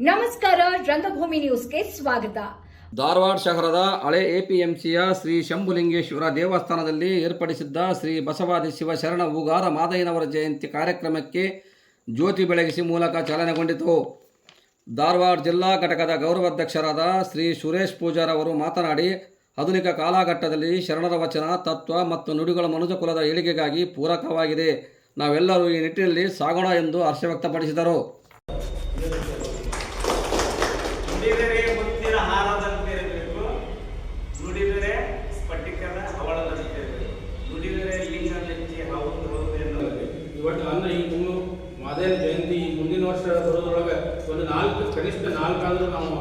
ನಮಸ್ಕಾರ, ರಂಗಭೂಮಿ ನ್ಯೂಸ್ಗೆ ಸ್ವಾಗತ. ಧಾರವಾಡ ಶಹರದ ಹಳೆ ಎಪಿಎಂಸಿಯ ಶ್ರೀ ಶಂಭುಲಿಂಗೇಶ್ವರ ದೇವಸ್ಥಾನದಲ್ಲಿ ಏರ್ಪಡಿಸಿದ್ದ ಶ್ರೀ ಬಸವಾದಿ ಶಿವಶರಣ ಉಗಾರ ಮಾದಯ್ಯನವರ ಜಯಂತಿ ಕಾರ್ಯಕ್ರಮಕ್ಕೆ ಜ್ಯೋತಿ ಬೆಳಗಿಸಿ ಮೂಲಕ ಚಾಲನೆಗೊಂಡಿತು. ಧಾರವಾಡ ಜಿಲ್ಲಾ ಘಟಕದ ಗೌರವಾಧ್ಯಕ್ಷರಾದ ಶ್ರೀ ಸುರೇಶ್ ಪೂಜಾರ್ ಅವರು ಮಾತನಾಡಿ, ಆಧುನಿಕ ಕಾಲಘಟ್ಟದಲ್ಲಿ ಶರಣರ ವಚನ, ತತ್ವ ಮತ್ತು ನುಡಿಗಳ ಮನುಜ ಕುಲದ ಏಳಿಗೆಗಾಗಿ ಪೂರಕವಾಗಿದೆ. ನಾವೆಲ್ಲರೂ ಈ ನಿಟ್ಟಿನಲ್ಲಿ ಸಾಗೋಣ ಎಂದು ಹರ್ಷ ವ್ಯಕ್ತಪಡಿಸಿದರು. ನುಡಿದರೆ ಮುತ್ತಿನ ಹಾರದಂತೆ ಇರಬೇಕು. ನುಡಿದರೆ ಸ್ಫಟಿಕದ ಹವಳದಂತೆ ಇರಬೇಕು. ನುಡಿದರೆ ಲಿಂಗ ಹೌದು ಹೌದು ಇವತ್ತು ಅಂದ್ರೆ ಈ ಮೂರು ಮಾದೇವ ಜಯಂತಿ ಮುಂದಿನ ವರ್ಷ ಬರೋದ್ರೊಳಗೆ ಒಂದು ನಾಲ್ಕು, ಕನಿಷ್ಠ ನಾಲ್ಕಾದ್ರೂ ನಾವು